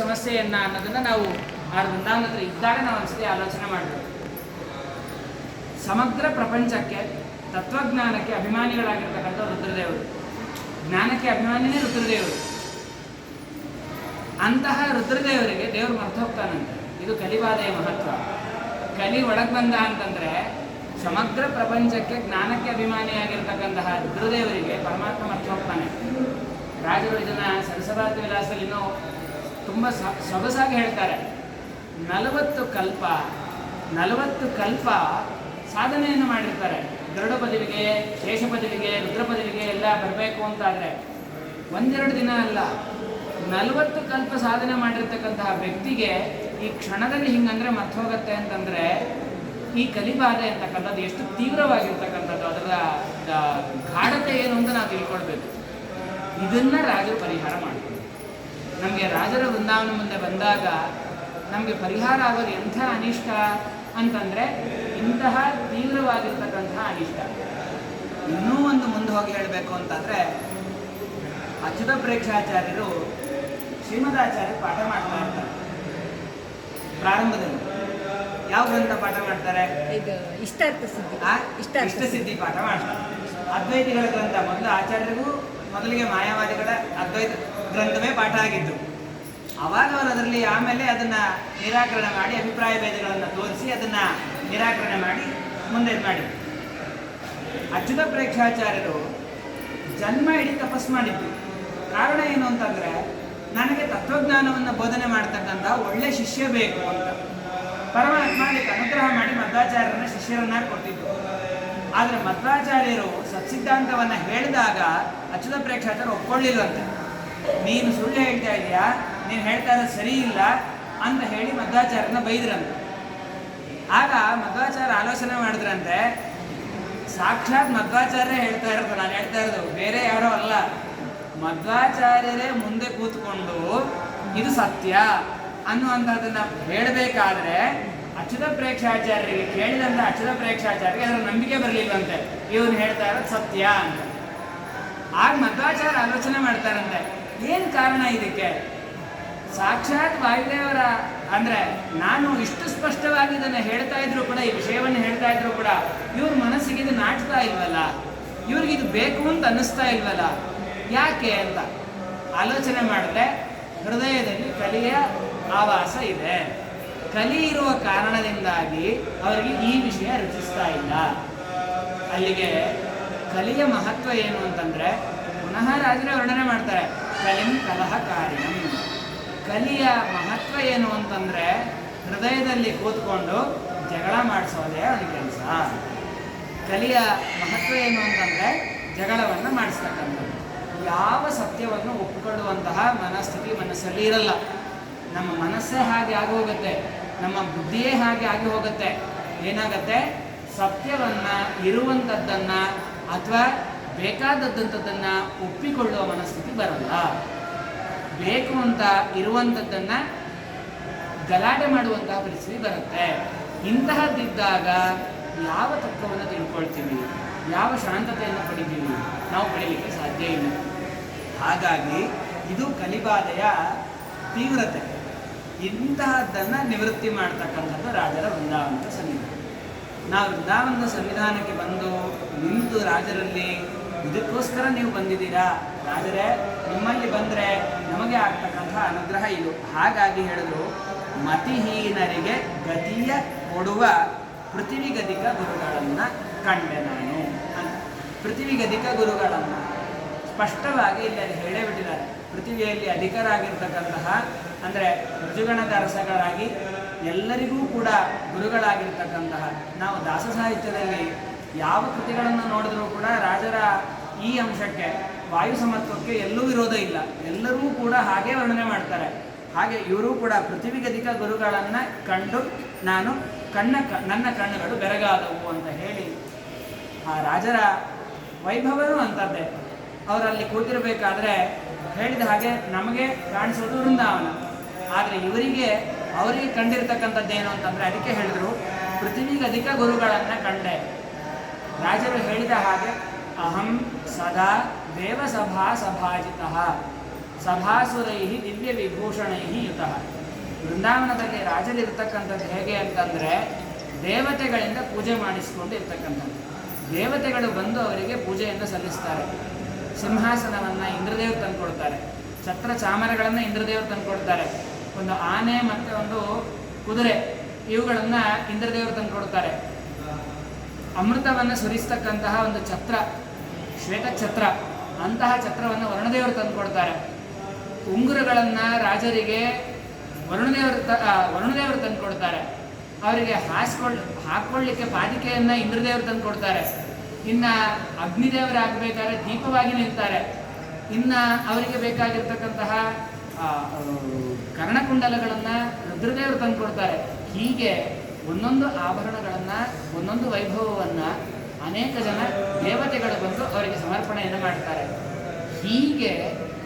ಸಮಸ್ಯೆಯನ್ನ ಅನ್ನೋದನ್ನ ನಾವು ಆ ವೃಂದಾವನದಲ್ಲಿ ಇದ್ದಾರೆ ಇದ್ದಾಗ ನಾವು ಒಂದ್ಸತಿ ಆಲೋಚನೆ ಮಾಡಬೇಕು. ಸಮಗ್ರ ಪ್ರಪಂಚಕ್ಕೆ, ತತ್ವಜ್ಞಾನಕ್ಕೆ ಅಭಿಮಾನಿಗಳಾಗಿರ್ತಕ್ಕಂಥ ರುದ್ರದೇವರು. ಜ್ಞಾನಕ್ಕೆ ಅಭಿಮಾನಿನೇ ರುದ್ರದೇವರು. ಅಂತಹ ರುದ್ರದೇವರಿಗೆ ದೇವರು ಮರ್ತೋಗ್ತಾನಂತೆ ಇದು ಕಲಿವಾದೆಯ ಮಹತ್ವ. ಕಲಿ ಒಳಗೆ ಬಂದ ಅಂತಂದ್ರೆ ಸಮಗ್ರ ಪ್ರಪಂಚಕ್ಕೆ ಜ್ಞಾನಕ್ಕೆ ಅಭಿಮಾನಿಯಾಗಿರ್ತಕ್ಕಂತಹ ರುದ್ರದೇವರಿಗೆ ಪರಮಾತ್ಮ ಮರ್ತೋಗ್ತಾನೆ ರಾಜರು ಇದನ್ನ ಸರಸಭಾತಿ ವಿಲಾಸದಲ್ಲಿನೋ ತುಂಬ ಸೊಗಸಾಗಿ ಹೇಳ್ತಾರೆ. ನಲವತ್ತು ಕಲ್ಪ ನಲವತ್ತು ಕಲ್ಪ ಸಾಧನೆಯನ್ನು ಮಾಡಿರ್ತಾರೆ. ಗರುಡ ಪದವಿಗೆ, ಶೇಷ ಪದವಿಗೆ, ರುದ್ರ ಪದವಿಗೆ ಎಲ್ಲ ಬರಬೇಕು ಅಂತಾದರೆ ಒಂದೆರಡು ದಿನ ಅಲ್ಲ, ನಲವತ್ತು ಕಲ್ಪ ಸಾಧನೆ ಮಾಡಿರ್ತಕ್ಕಂತಹ ವ್ಯಕ್ತಿಗೆ ಈ ಕ್ಷಣದಲ್ಲಿ ಹಿಂಗಂದ್ರೆ ಮತ್ತೆ ಹೋಗುತ್ತೆ ಅಂತಂದ್ರೆ ಈ ಕಲಿಬಾಧೆ ಅಂತಕ್ಕಂಥದ್ದು ಎಷ್ಟು ತೀವ್ರವಾಗಿರ್ತಕ್ಕಂಥದ್ದು, ಅದರ ಗಾಢತೆ ಏನು ಅಂತ ನಾವು ತಿಳ್ಕೊಳ್ಬೇಕು. ಇದನ್ನ ರಾಜರು ಪರಿಹಾರ ಮಾಡ್ತಾರೆ ನಮಗೆ ರಾಜರ ವೃಂದಾವನ ಮುಂದೆ ಬಂದಾಗ ನಮಗೆ ಪರಿಹಾರ ಆಗೋದು ಎಂಥ ಅನಿಷ್ಟ ಅಂತಂದರೆ ಇಂತಹ ತೀವ್ರವಾಗಿರ್ತಕ್ಕಂತಹ ಅನಿಷ್ಟ. ಇನ್ನೂ ಒಂದು ಮುಂದೆ ಹೋಗಿ ಹೇಳಬೇಕು ಅಂತಂದರೆ ಅಚ್ಯುತ ಪ್ರೇಕ್ಷಾಚಾರ್ಯರು ಶ್ರೀಮದಾಚಾರ್ಯ ಪಾಠ ಮಾಡ್ತಾ ಇರ್ತಾರೆ. ಪ್ರಾರಂಭದಲ್ಲಿ. ಯಾವ ಗ್ರಂಥ ಪಾಠ ಮಾಡ್ತಾರೆ? ಇದು ಇಷ್ಟಾರ್ಥ ಸಿದ್ಧಿ. ಇಷ್ಟ ಸಿದ್ಧಿ ಪಾಠ ಮಾಡ್ತಾರೆ. ಅದ್ವೈತಿಗಳ ಗ್ರಂಥ. ಮೊದಲು ಆಚಾರ್ಯರಿಗೂ ಮೊದಲಿಗೆ ಮಾಯಾವಾದಿಗಳ ಅದ್ವೈತ ಗ್ರಂಥವೇ ಪಾಠ ಆಗಿದ್ದು. ಅವಾಗ ಅವರು ಅದರಲ್ಲಿ ಆಮೇಲೆ ಅದನ್ನ ನಿರಾಕರಣೆ ಮಾಡಿ ಅಭಿಪ್ರಾಯ ಭೇದಗಳನ್ನು ತೋರಿಸಿ ಅದನ್ನ ನಿರಾಕರಣೆ ಮಾಡಿ ಮುಂದೆ ಮಾಡಿ ಅಚ್ಯುತ ಪ್ರೇಕ್ಷಾಚಾರ್ಯರು ಜನ್ಮ ಇಡೀ ತಪಸ್ ಮಾಡಿದ್ರು ಕಾರಣ ಏನು ಅಂತಂದ್ರೆ, ನನಗೆ ತತ್ವಜ್ಞಾನವನ್ನು ಬೋಧನೆ ಮಾಡ್ತಕ್ಕಂಥ ಒಳ್ಳೆ ಶಿಷ್ಯ ಬೇಕು ಅಂತ. ಪರಮಾತ್ಮ ಅನುಗ್ರಹ ಮಾಡಿ ಮಧ್ವಾಚಾರ್ಯರನ್ನ ಶಿಷ್ಯರನ್ನಾಗಿ ಕೊಟ್ಟಿದ್ದು. ಆದ್ರೆ ಮಧ್ವಾಚಾರ್ಯರು ಸತ್ಸಿದ್ಧಾಂತವನ್ನು ಹೇಳಿದಾಗ ಅಚ್ಯುತ ಪ್ರೇಕ್ಷಾಚಾರ್ಯ ಒಪ್ಕೊಳ್ಳಿಲ್ವಂತೆ. ನೀನು ಸುಳ್ಳು ಹೇಳ್ತಾ ಇದೆಯಾ ನೀನು ಹೇಳ್ತಾ ಇರೋದು ಸರಿ ಇಲ್ಲ ಅಂತ ಹೇಳಿ ಮಧ್ವಾಚಾರ್ಯನ ಬೈದ್ರಂತೆ. ಆಗ ಮಧ್ವಾಚಾರ್ಯ ಆಲೋಚನೆ ಮಾಡಿದ್ರಂತೆ, ಸಾಕ್ಷಾತ್ ಮಧ್ವಾಚಾರ್ಯ ಹೇಳ್ತಾ ಇರೋದು, ನಾನು ಹೇಳ್ತಾ ಇರೋದು ಬೇರೆ ಯಾರೋ ಅಲ್ಲ. ಮಧ್ವಾಚಾರ್ಯರೇ ಮುಂದೆ ಕೂತ್ಕೊಂಡು ಇದು ಸತ್ಯ ಅನ್ನುವಂಥದ್ದನ್ನು ಹೇಳಬೇಕಾದ್ರೆ ಅಚ್ಯುತ ಪ್ರೇಕ್ಷಾಚಾರ್ಯರಿಗೆ ಕೇಳಿದಂತ ಅಚ್ಯುತ ಪ್ರೇಕ್ಷಾಚಾರ್ಯರಿಗೆ ಅದರ ನಂಬಿಕೆ ಬರಲಿಲ್ವಂತೆ. ಇವನು ಹೇಳ್ತಾ ಇರೋದು ಸತ್ಯ ಅಂತ. ಆಗ ಮಧ್ವಾಚಾರ್ಯ ಆಲೋಚನೆ ಮಾಡ್ತಾರಂತೆ. ಏನು ಕಾರಣ ಇದಕ್ಕೆ? ಸಾಕ್ಷಾತ್ ವಾಯುದೇವರ ಅಂದ್ರೆ ನಾನು ಇಷ್ಟು ಸ್ಪಷ್ಟವಾಗಿ ಇದನ್ನ ಹೇಳ್ತಾ ಇದ್ರು ಕೂಡ, ಈ ವಿಷಯವನ್ನು ಹೇಳ್ತಾ ಇದ್ರು ಕೂಡ, ಇವ್ರ ಮನಸ್ಸಿಗೆ ಇದು ನಾಟ್ತಾ ಇಲ್ವಲ್ಲ? ಇವ್ರಿಗೆ ಇದು ಬೇಕು ಅಂತ ಅನ್ನಿಸ್ತಾ ಇಲ್ವಲ್ಲ? ಯಾಕೆ ಅಂತ. ಆಲೋಚನೆ ಮಾಡಿದ್ರೆ ಹೃದಯದಲ್ಲಿ ಕಲಿಯ ಆವಾಸ ಇದೆ. ಕಲಿ ಇರುವ ಕಾರಣದಿಂದಾಗಿ ಅವರಿಗೆ ಈ ವಿಷಯ ರಚಿಸ್ತಾ ಇಲ್ಲ. ಅಲ್ಲಿಗೆ ಕಲಿಯ ಮಹತ್ವ ಏನು ಅಂತಂದ್ರೆ, ಪುನಃ ರಾಜರೇ ವರ್ಣನೆ ಮಾಡ್ತಾರೆ, ಕಲಿಂ ಕಲಹ ಕಾರ್ಯ ಕಲಿಯ ಮಹತ್ವ ಏನು ಅಂತಂದ್ರೆ, ಹೃದಯದಲ್ಲಿ ಕೂತ್ಕೊಂಡು ಜಗಳ ಮಾಡಿಸೋದೇ ಅವನ ಕೆಲಸ. ಕಲಿಯ ಮಹತ್ವ ಏನು ಅಂತಂದ್ರೆ, ಜಗಳವನ್ನ ಮಾಡಿಸ್ತಕ್ಕಂಥದ್ದು. ಯಾವ ಸತ್ಯವನ್ನು ಒಪ್ಪಿಕೊಳ್ಳುವಂತಹ ಮನಸ್ಥಿತಿ ಮನಸ್ಸಲ್ಲಿ ಇರಲ್ಲ. ನಮ್ಮ ಮನಸ್ಸೇ ಹಾಗೆ ಆಗೋಗುತ್ತೆ. ನಮ್ಮ ಬುದ್ಧಿಯೇ ಹಾಗೆ ಆಗಿ ಹೋಗುತ್ತೆ. ಏನಾಗತ್ತೆ? ಸತ್ಯವನ್ನ ಇರುವಂಥದ್ದನ್ನ ಅಥವಾ ಬೇಕಾದದ್ದಂಥದ್ದನ್ನ ಒಪ್ಪಿಕೊಳ್ಳುವ ಮನಸ್ಥಿತಿ ಬರಲ್ಲ. ಬೇಕು ಅಂತ ಇರುವಂಥದ್ದನ್ನ ಗಲಾಟೆ ಮಾಡುವಂತಹ ಪರಿಸ್ಥಿತಿ ಬರುತ್ತೆ. ಇಂತಹದ್ದಿದ್ದಾಗ ಯಾವ ತತ್ವವನ್ನು ತಿಳ್ಕೊಳ್ತೀವಿ? ಯಾವ ಶಾಂತತೆಯನ್ನು ಪಡಿತೀವಿ? ನಾವು ಪಡೀಲಿಕ್ಕೆ ಸಾಧ್ಯ ಇಲ್ಲ. ಹಾಗಾಗಿ ಇದು ಕಲಿಬಾದೆಯ ತೀವ್ರತೆ. ಇಂತಹದ್ದನ್ನು ನಿವೃತ್ತಿ ಮಾಡ್ತಕ್ಕಂಥದ್ದು ರಾಜರ ವೃಂದಾವನದ ಸಂವಿಧಾನ ನಾವು ವೃಂದಾವನದ ಸಂವಿಧಾನಕ್ಕೆ ಬಂದು ನಿಂತು ರಾಜರಲ್ಲಿ ಇದಕ್ಕೋಸ್ಕರ ನೀವು ಬಂದಿದ್ದೀರಾ? ಆದರೆ ನಿಮ್ಮಲ್ಲಿ ಬಂದರೆ ನಮಗೆ ಆಗ್ತಕ್ಕಂಥ ಅನುಗ್ರಹ ಇದು. ಹಾಗಾಗಿ ಹೇಳಿದ್ರು, ಮತಿಹೀನರಿಗೆ ಗತಿಯ ಕೊಡುವ ಪೃಥ್ವಿಗದಿಕ ಗುರುಗಳನ್ನು ಕಂಡೆ ನಾನು ಅಂತ. ಪೃಥ್ವಿಗದಿಕ ಗುರುಗಳನ್ನು ಸ್ಪಷ್ಟವಾಗಿ ಇಲ್ಲಿ ಹೇಳೇ ಬಿಟ್ಟಿದ್ದಾರೆ. ಪೃಥ್ವಿಯಲ್ಲಿ ಅಧಿಕರಾಗಿರ್ತಕ್ಕಂತಹ ಅಂದರೆ ಋಜುಗಣದ ಅರಸಗಳಾಗಿ ಎಲ್ಲರಿಗೂ ಕೂಡ ಗುರುಗಳಾಗಿರ್ತಕ್ಕಂತಹ ನಾವು ದಾಸ ಸಾಹಿತ್ಯದಲ್ಲಿ ಯಾವ ಕೃತಿಗಳನ್ನು ನೋಡಿದ್ರೂ ಕೂಡ ರಾಜರ ಈ ಅಂಶಕ್ಕೆ, ವಾಯು ಸಮತ್ವಕ್ಕೆ ಎಲ್ಲೂ ವಿರೋಧ ಇಲ್ಲ. ಎಲ್ಲರೂ ಕೂಡ ಹಾಗೆ ವರ್ಣನೆ ಮಾಡ್ತಾರೆ. ಹಾಗೆ ಇವರು ಕೂಡ ಪೃಥ್ವಿಗಧಿಕ ಗುರುಗಳನ್ನು ಕಂಡು ನಾನು ಕಣ್ಣ ನನ್ನ ಕಣ್ಣುಗಳು ಬೆರಗಾದವು ಅಂತ ಹೇಳಿ ಆ ರಾಜರ ವೈಭವನೂ ಅಂತದ್ದೇ ಅವರಲ್ಲಿ ಕೂತಿರಬೇಕಾದ್ರೆ ಹೇಳಿದ ಹಾಗೆ ನಮಗೆ ಕಾಣಿಸೋದು ವೃಂದಾವನ. ಆದರೆ ಇವರಿಗೆ, ಅವರಿಗೆ ಕಂಡಿರ್ತಕ್ಕಂಥದ್ದೇನು ಅಂತಂದರೆ ಅದಕ್ಕೆ ಹೇಳಿದರು, ಪೃಥ್ವಿಗೆ ಅಧಿಕ ಗುರುಗಳನ್ನು ಕಂಡೆ. ರಾಜರು ಹೇಳಿದ ಹಾಗೆ, ಅಹಂ ಸದಾ ದೇವಸಭಾ ಸಭಾಜಿತ ಸಭಾಸುರೈ ದಿವ್ಯ ವಿಭೂಷಣೈ ಯುತಃ. ವೃಂದಾವನದಲ್ಲಿ ರಾಜರಿರ್ತಕ್ಕಂಥದ್ದು ಹೇಗೆ ಅಂತಂದರೆ, ದೇವತೆಗಳಿಂದ ಪೂಜೆ ಮಾಡಿಸಿಕೊಂಡು ಇರ್ತಕ್ಕಂಥದ್ದು. ದೇವತೆಗಳು ಬಂದು ಅವರಿಗೆ ಪೂಜೆಯನ್ನು ಸಲ್ಲಿಸ್ತಾರೆ. ಸಿಂಹಾಸನವನ್ನು ಇಂದ್ರದೇವರು ತಂದುಕೊಡ್ತಾರೆ. ಛತ್ರ ಚಾಮರಗಳನ್ನು ಇಂದ್ರದೇವರು ತಂದುಕೊಡ್ತಾರೆ. ಒಂದು ಆನೆ ಮತ್ತು ಒಂದು ಕುದುರೆ, ಇವುಗಳನ್ನು ಇಂದ್ರದೇವರು ತಂದುಕೊಡ್ತಾರೆ. ಅಮೃತವನ್ನು ಸುರಿಸ್ತಕ್ಕಂತಹ ಒಂದು ಛತ್ರ, ಶ್ವೇತ ಛತ್ರ, ಅಂತಹ ಛತ್ರವನ್ನು ವರುಣದೇವರು ತಂದುಕೊಡ್ತಾರೆ. ಉಂಗುರಗಳನ್ನು ರಾಜರಿಗೆ ವರುಣದೇವರು ತ ವರುಣದೇವರು ತಂದುಕೊಡ್ತಾರೆ. ಅವರಿಗೆ ಹಾಸ್ಕೊಳ್ ಹಾಕ್ಕೊಳ್ಳಿಕ್ಕೆ ಪಾದಿಕೆಯನ್ನು ಇಂದ್ರದೇವರು ತಂದುಕೊಡ್ತಾರೆ. ಇನ್ನು ಅಗ್ನಿದೇವರಾಗಬೇಕಾದ್ರೆ ದೀಪವಾಗಿ ನಿಲ್ತಾರೆ. ಇನ್ನು ಅವರಿಗೆ ಬೇಕಾಗಿರ್ತಕ್ಕಂತಹ ಕರ್ಣಕುಂಡಲಗಳನ್ನ ರುದ್ರದೇವರು ತಂದುಕೊಡ್ತಾರೆ. ಹೀಗೆ ಒಂದೊಂದು ಆಭರಣಗಳನ್ನು, ಒಂದೊಂದು ವೈಭವವನ್ನು ಅನೇಕ ಜನ ದೇವತೆಗಳು ಬಂದು ಅವರಿಗೆ ಸಮರ್ಪಣೆಯನ್ನು ಮಾಡ್ತಾರೆ. ಹೀಗೆ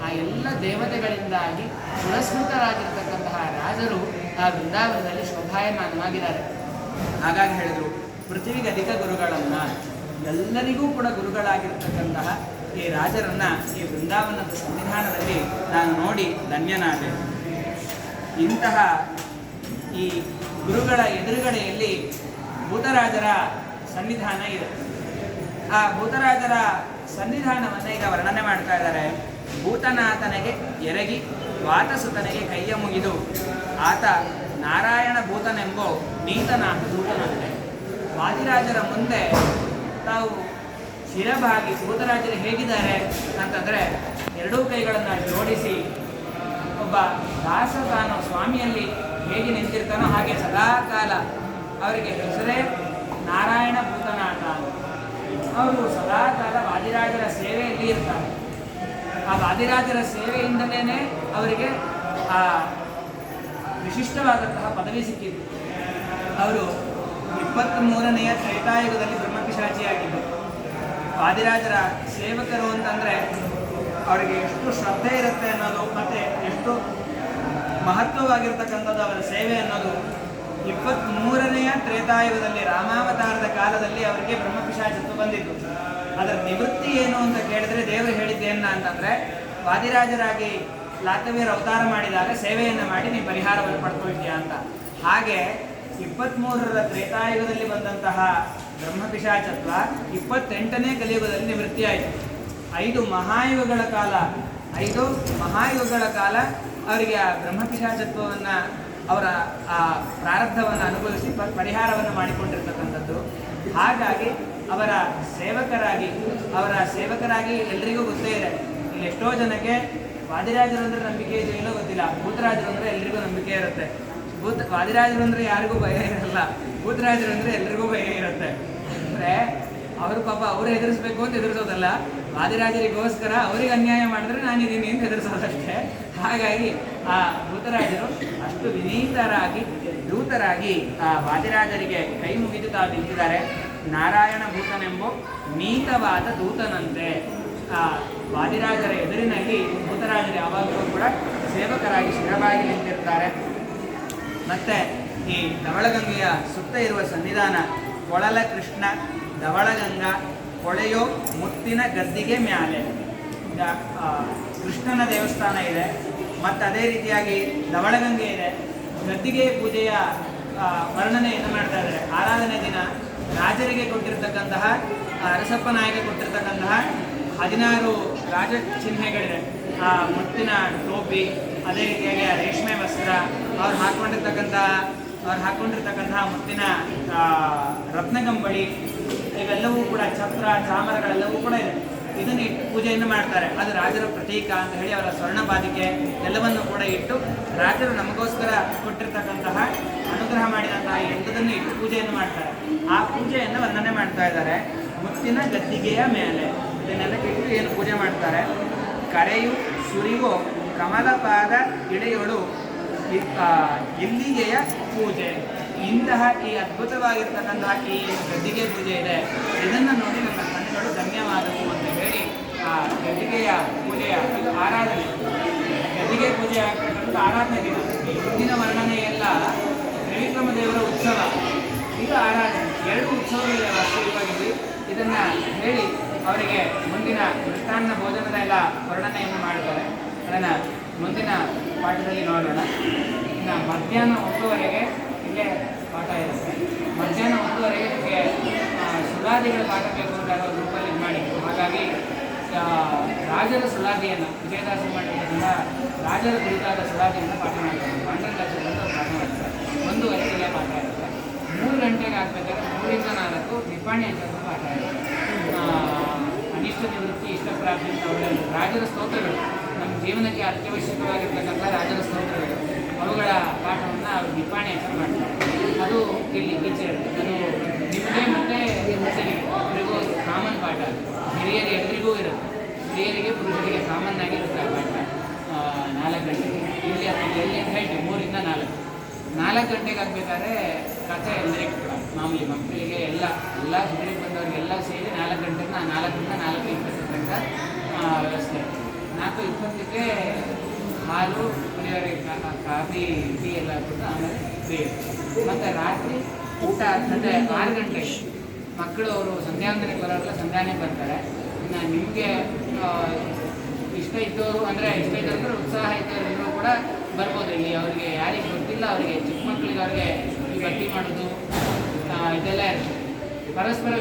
ಆ ಎಲ್ಲ ದೇವತೆಗಳಿಂದಾಗಿ ಪುರಸ್ಕೃತರಾಗಿರ್ತಕ್ಕಂತಹ ರಾಜರು ಆ ವೃಂದಾವನದಲ್ಲಿ ಶೋಭಾಯಮಾನವಾಗಿದ್ದಾರೆ. ಹಾಗಾಗಿ ಹೇಳಿದರು, ಪೃಥ್ವಿಗೆ ಅಧಿಕ ಗುರುಗಳನ್ನು ಎಲ್ಲರಿಗೂ ಕೂಡ ಗುರುಗಳಾಗಿರ್ತಕ್ಕಂತಹ ಈ ರಾಜರನ್ನ ಈ ವೃಂದಾವನದ ಸಂವಿಧಾನದಲ್ಲಿ ನಾನು ನೋಡಿ ಧನ್ಯನಾದೆ. ಇಂತಹ ಈ ಗುರುಗಳ ಎದುರುಗಡೆಯಲ್ಲಿ ಭೂತರಾಜರ ಸನ್ನಿಧಾನ ಇದೆ. ಆ ಭೂತರಾಜರ ಸನ್ನಿಧಾನವನ್ನು ಈಗ ವರ್ಣನೆ ಮಾಡ್ತಾ ಇದ್ದಾರೆ. ಭೂತನಾಥನಿಗೆ ಎರಗಿ ವಾತಸುತನಿಗೆ ಕೈಯ ಮುಗಿದು ಆತ ನಾರಾಯಣ ಭೂತನೆಂಬೋ ನೀತನ ಭೂತನಂತೆ. ವಾದಿರಾಜರ ಮುಂದೆ ತಾವು ಶಿರಭಾಗಿ ಭೂತರಾಜರು ಹೇಗಿದ್ದಾರೆ ಅಂತಂದರೆ ಎರಡೂ ಕೈಗಳನ್ನು ಜೋಡಿಸಿ, ಒಬ್ಬ ದಾಸ ತಾನು ಸ್ವಾಮಿಯಲ್ಲಿ ಹೇಗೆ ನಿಂತಿರ್ತಾನೋ ಹಾಗೆ ಸದಾಕಾಲ ಅವರಿಗೆ ಹೆಸರೇ ನಾರಾಯಣ ಭೂತನಾಟ. ಅವರು ಸದಾಕಾಲ ವಾದಿರಾಜರ ಸೇವೆಯಲ್ಲಿ ಇರ್ತಾರೆ ಆ ವಾದಿರಾಜರ ಸೇವೆಯಿಂದಲೇ ಅವರಿಗೆ ಆ ವಿಶಿಷ್ಟವಾದಂತಹ ಪದವಿ ಸಿಕ್ಕಿದ್ದು ಅವರು ಇಪ್ಪತ್ತ್ ಮೂರನೆಯ ತ್ರೇತಾಯುಗದಲ್ಲಿ ಬ್ರಹ್ಮಪಿಶಾಚಿಯಾಗಿದ್ದರು ಆದಿರಾಜರ ಸೇವಕರು ಅಂತಂದರೆ ಅವರಿಗೆ ಎಷ್ಟು ಶ್ರದ್ಧೆ ಇರುತ್ತೆ ಅನ್ನೋದು ಮತ್ತು ಎಷ್ಟು ಮಹತ್ವವಾಗಿರ್ತಕ್ಕಂಥದ್ದು ಅವರ ಸೇವೆ ಅನ್ನೋದು ಇಪ್ಪತ್ತ್ ಮೂರನೆಯ ತ್ರೇತಾಯುಗದಲ್ಲಿ ರಾಮಾವತಾರದ ಕಾಲದಲ್ಲಿ ಅವರಿಗೆ ಬ್ರಹ್ಮಪಿಶಾಚತ್ವ ಬಂದಿತ್ತು. ಅದರ ನಿವೃತ್ತಿ ಏನು ಅಂತ ಕೇಳಿದ್ರೆ ದೇವರು ಹೇಳಿದ್ದೇನ ಅಂತಂದರೆ ವಾದಿರಾಜರಾಗಿ ಲಾತವೀರ ಅವತಾರ ಮಾಡಿದಾಗ ಸೇವೆಯನ್ನು ಮಾಡಿ ನೀವು ಪರಿಹಾರವನ್ನು ಪಡ್ಕೊಳ್ತೀಯಾ ಅಂತ. ಹಾಗೆ ಇಪ್ಪತ್ತ್ಮೂರರ ತ್ರೇತಾಯುಗದಲ್ಲಿ ಬಂದಂತಹ ಬ್ರಹ್ಮಪಿಶಾಚತ್ವ ಇಪ್ಪತ್ತೆಂಟನೇ ಕಲಿಯುಗದಲ್ಲಿ ನಿವೃತ್ತಿಯಾಯಿತು. ಐದು ಮಹಾಯುಗಗಳ ಕಾಲ, ಐದು ಮಹಾಯುಗಗಳ ಕಾಲ ಅವರಿಗೆ ಆ ಬ್ರಹ್ಮಪಿಶಾಚತ್ವವನ್ನು, ಅವರ ಆ ಪ್ರಾರಬ್ಧವನ್ನು ಅನುಭವಿಸಿ ಪರಿಹಾರವನ್ನು ಮಾಡಿಕೊಂಡಿರ್ತಕ್ಕಂಥದ್ದು. ಹಾಗಾಗಿ ಅವರ ಸೇವಕರಾಗಿ ಅವರ ಸೇವಕರಾಗಿ ಎಲ್ರಿಗೂ ಗೊತ್ತೇ ಇದೆ. ಇಲ್ಲಿ ಎಷ್ಟೋ ಜನಕ್ಕೆ ವಾದಿರಾಜರು ಅಂದರೆ ನಂಬಿಕೆ ಇದೆ ಇಲ್ಲೋ ಗೊತ್ತಿಲ್ಲ. ಭೂತರಾಜರು ಅಂದರೆ ಎಲ್ರಿಗೂ ನಂಬಿಕೆ ಇರುತ್ತೆ. ಭೂತ, ವಾದಿರಾಜರು ಅಂದರೆ ಯಾರಿಗೂ ಭಯ ಇರಲ್ಲ. ಭೂತರಾಜರು ಅಂದರೆ ಎಲ್ರಿಗೂ ಭಯ ಇರುತ್ತೆ. ಅಂದರೆ ಅವರು ಪಾಪ ಅವ್ರು ಎದುರಿಸ್ಬೇಕು ಅಂತ ಎದುರಿಸೋದಲ್ಲ ವಾದಿರಾಜರಿಗೋಸ್ಕರ ಅವರಿಗೆ ಅನ್ಯಾಯ ಮಾಡಿದ್ರೆ ನಾನಿದ್ದೀನಿ ಅಂತ ಎದುರಿಸೋದಷ್ಟೇ ಹಾಗಾಗಿ ಆ ಭೂತರಾಜರು ಅಷ್ಟು ವಿನೀತರಾಗಿ, ದೂತರಾಗಿ ಆ ವಾದಿರಾಜರಿಗೆ ಕೈ ಮುಗಿದು ತಾವು ನಿಂತಿದ್ದಾರೆ. ನಾರಾಯಣ ಭೂತನೆಂಬ ನೀತವಾದ ದೂತನಂತೆ. ಆ ವಾದಿರಾಜರ ಎದುರಿನಲ್ಲಿ ಭೂತರಾಜರು ಯಾವಾಗಲೂ ಕೂಡ ಸೇವಕರಾಗಿ ಶಿರವಾಗಿ ನಿಂತಿರ್ತಾರೆ. ಮತ್ತೆ ಈ ಧವಳಗಂಗೆಯ ಸುತ್ತ ಇರುವ ಸನ್ನಿಧಾನ ಕೊಳಲ ಕೃಷ್ಣ ಧವಳಗಂಗಾ, ಕೊಳೆಯೋ ಮುತ್ತಿನ ಗದ್ದಿಗೆ ಮ್ಯಾಲೆ. ಕೃಷ್ಣನ ದೇವಸ್ಥಾನ ಇದೆ, ಮತ್ತು ಅದೇ ರೀತಿಯಾಗಿ ಧವಳಗಂಗೆ ಇದೆ. ಗದ್ದಿಗೆ ಪೂಜೆಯ ವರ್ಣನೆ ಏನು ಮಾಡ್ತಾ ಇದ್ದಾರೆ ಆರಾಧನೆ ದಿನ. ರಾಜರಿಗೆ ಕೊಟ್ಟಿರ್ತಕ್ಕಂತಹ ಅರಸಪ್ಪ ನಾಯಕ ಕೊಟ್ಟಿರ್ತಕ್ಕಂತಹ ಹದಿನಾರು ರಾಜ ಚಿಹ್ನೆಗಳಿದೆ ಆ, ಮುತ್ತಿನ ಟೋಪಿ, ಅದೇ ರೀತಿಯಾಗಿ ರೇಷ್ಮೆ ವಸ್ತ್ರ, ಅವ್ರು ಹಾಕೊಂಡಿರ್ತಕ್ಕಂತಹ ಅವ್ರು ಹಾಕೊಂಡಿರ್ತಕ್ಕಂತಹ ಮುತ್ತಿನ ರತ್ನಗಂಬಳಿ ಇವೆಲ್ಲವೂ ಕೂಡ ಛತ್ರ ಚಾಮರಗಳೆಲ್ಲವೂ ಕೂಡ ಇದೆ. ಇದನ್ನು ಇಟ್ಟು ಪೂಜೆಯನ್ನು ಮಾಡ್ತಾರೆ. ಅದು ರಾಜರ ಪ್ರತೀಕ ಅಂತ ಹೇಳಿ ಅವರ ಸ್ವರ್ಣ ಬಾಧಿಕೆ ಎಲ್ಲವನ್ನು ಕೂಡ ಇಟ್ಟು ರಾಜರು ನಮಗೋಸ್ಕರ ಕೊಟ್ಟಿರ್ತಕ್ಕಂತಹ ಅನುಗ್ರಹ ಮಾಡಿದಂತಹ ಎಲ್ಲದನ್ನು ಇಟ್ಟು ಪೂಜೆಯನ್ನು ಮಾಡ್ತಾರೆ. ಆ ಪೂಜೆಯನ್ನು ವರ್ಣನೆ ಮಾಡ್ತಾ ಇದ್ದಾರೆ. ಮುತ್ತಿನ ಗದ್ದಿಗೆಯ ಮೇಲೆ. ಇದನ್ನೆಲ್ಲ ಇಟ್ಟು ಏನು ಪೂಜೆ ಮಾಡ್ತಾರೆ? ಕರೆಯು, ಸುರಿವು, ಕಮಲಪಾದ, ಇಳೆಯೋಳು ಇಲ್ಲಿಗೆಯ ಪೂಜೆ. ಇಂತಹ ಈ ಅದ್ಭುತವಾಗಿರ್ತಕ್ಕಂತಹ ಈ ಗದ್ದಿಗೆ ಪೂಜೆ ಇದೆ. ಇದನ್ನು ನೋಡಿ ನಮ್ಮ ಕಣ್ಣುಗಳು ಧನ್ಯವಾದವು ಅಂತ ಹೇಳಿ, ಆ ಗದ್ದಿಗೆಯ ಪೂಜೆಯ ಇದು ಆರಾಧನೆ. ಗದ್ದಿಗೆ ಪೂಜೆ ಆಗ್ತಕ್ಕಂಥ ಆರಾಧನೆ ದಿನ. ಈ ಮುಂದಿನ ವರ್ಣನೆ ಎಲ್ಲ ತ್ರಿವಿಕ್ರಮ ದೇವರ ಉತ್ಸವ. ಇದು ಆರಾಧನೆ. ಎರಡು ಉತ್ಸವಗಳಿವೆ ವಾಸ್ತವಿಕವಾಗಿ ಇದನ್ನು ಹೇಳಿ ಅವರಿಗೆ ಮುಂದಿನ ಮೃಷ್ಟಾನ್ನ ಭೋಜನದ ಎಲ್ಲ ವರ್ಣನೆಯನ್ನು ಮಾಡ್ತಾರೆ ಅದನ್ನು ಮುಂದಿನ ಪಾಠದಲ್ಲಿ ನೋಡೋಣ. ಇನ್ನು ಮಧ್ಯಾಹ್ನ ಒಂದೂವರೆಗೆ ಇಲ್ಲೇ ಪಾಠ ಇರುತ್ತೆ. ಮಧ್ಯಾಹ್ನ ಒಂದೂವರೆಗೆ ನಿಮಗೆ ಸುಲಾದಿಗಳ ಪಾಠ ಬೇಕು ಅಂತ ಗ್ರೂಪಲ್ಲಿ ಇದು ಹಾಗಾಗಿ ರಾಜರ ಸುಲಾದಿಯನ್ನು ವಿಜಯದಾಸ ಮಾಡಿರೋದ್ರಿಂದ ರಾಜರ ಕುರಿತಾದ ಸುಲಾದಿಯನ್ನು ಪಾಠ ಮಾಡ್ತಾರೆ. ಪಾಂಡರ ಲಕ್ಷಣದಿಂದ ಪಾಠ ಮಾಡ್ತಾರೆ. ಒಂದು ವರ್ಷದಲ್ಲೇ ಪಾಠ ಇರುತ್ತೆ. ಮೂರು ಗಂಟೆಗೆ ಆಗ್ಬೇಕಾದ್ರೆ ಮೂರಿಂದ ನಾಲ್ಕು ನಿಪಾಣಿ ಅಂತ ಪಾಠ ಇರುತ್ತೆ. ಅನಿಷ್ಟ ನಿವೃತ್ತಿ, ಇಷ್ಟ ಪ್ರಾಪ್ತಿ ಅಂತ ಒಳ್ಳೆಯದು ರಾಜರ ಸ್ತೋತ್ರಗಳು. ನಮ್ಮ ಜೀವನಕ್ಕೆ ಅತ್ಯವಶ್ಯಕವಾಗಿರ್ತಕ್ಕಂಥ ರಾಜರ ಸ್ತೋತ್ರಗಳು. ಅವುಗಳ ಪಾಠವನ್ನು ಅವರು ನಿಪಾಣಿ ಮಾಡ್ತಾರೆ. ಅದು ಇಲ್ಲಿ ಟೀಚರ್ ಅದು ನಿಮಗೆ ಮತ್ತೆ ಇಬ್ಬರಿಗೂ ಕಾಮನ್ ಪಾಠ. ಹಿರಿಯರು ಎಲ್ರಿಗೂ ಇರುತ್ತೆ. ಹಿರಿಯರಿಗೆ, ಪುರುಷರಿಗೆ ಕಾಮನ್ ಆಗಿರುತ್ತೆ ಆ ಪಾಠ. ನಾಲ್ಕು ಗಂಟೆಗೆ. ಇಲ್ಲಿ ಅಥವಾ ಎಲ್ಲಿ ಅಂತ ಹೇಳ್ತೀವಿ ಮೂರಿಂದ ನಾಲ್ಕು. ನಾಲ್ಕು ಗಂಟೆಗೆ ಆಗಬೇಕಾದ್ರೆ ಕಥೆ ಎಲ್ಲರಿಗೆ ಕೂಡ ಮಾಮೂಲಿ ಮಕ್ಕಳಿಗೆ ಎಲ್ಲ ಎಲ್ಲ ಸುದ್ದಿಗೆ ಬಂದವರಿಗೆಲ್ಲ ಸೇರಿ ನಾಲ್ಕು ಗಂಟೆಗೆ ನಾಲ್ಕರಿಂದ ನಾಲ್ಕು ಇಪ್ಪತ್ತು ಗಂಟೆ ವ್ಯವಸ್ಥೆ ನಾಲ್ಕು ಇಪ್ಪತ್ತಕ್ಕೆ ಹಾಲು ಕಾ- ಕಾಫಿ, ಟೀ ಎಲ್ಲ ಆಮೇಲೆ ಬೇಕು ಮತ್ತು ರಾತ್ರಿ ಊಟ ಆದ್ಮೇಲೆ ಆರು ಗಂಟೆ. ಮಕ್ಕಳು ಅವರು ಸಂಧ್ಯಾವಂದನೆಗೆ ಬರೋಲ್ಲ ಸಂಧ್ಯಾನೇ ಬರ್ತಾರೆ. ಇನ್ನು ನಿಮಗೆ ಇಷ್ಟ ಇದ್ದವರು, ಅಂದರೆ ಇಷ್ಟ ಇದ್ದವರು ಉತ್ಸಾಹ ಇದ್ದವರು ಎಲ್ಲರೂ ಕೂಡ ಬರ್ಬೋದು. ಇಲ್ಲಿ ಅವರಿಗೆ ಯಾರಿಗೆ ಗೊತ್ತಿಲ್ಲ, ಅವರಿಗೆ ಚಿಕ್ಕ ಮಕ್ಕಳಿಗೆ ಅವ್ರಿಗೆ ಮಾಡೋದು ಇದೆಲ್ಲ ಪರಸ್ಪರ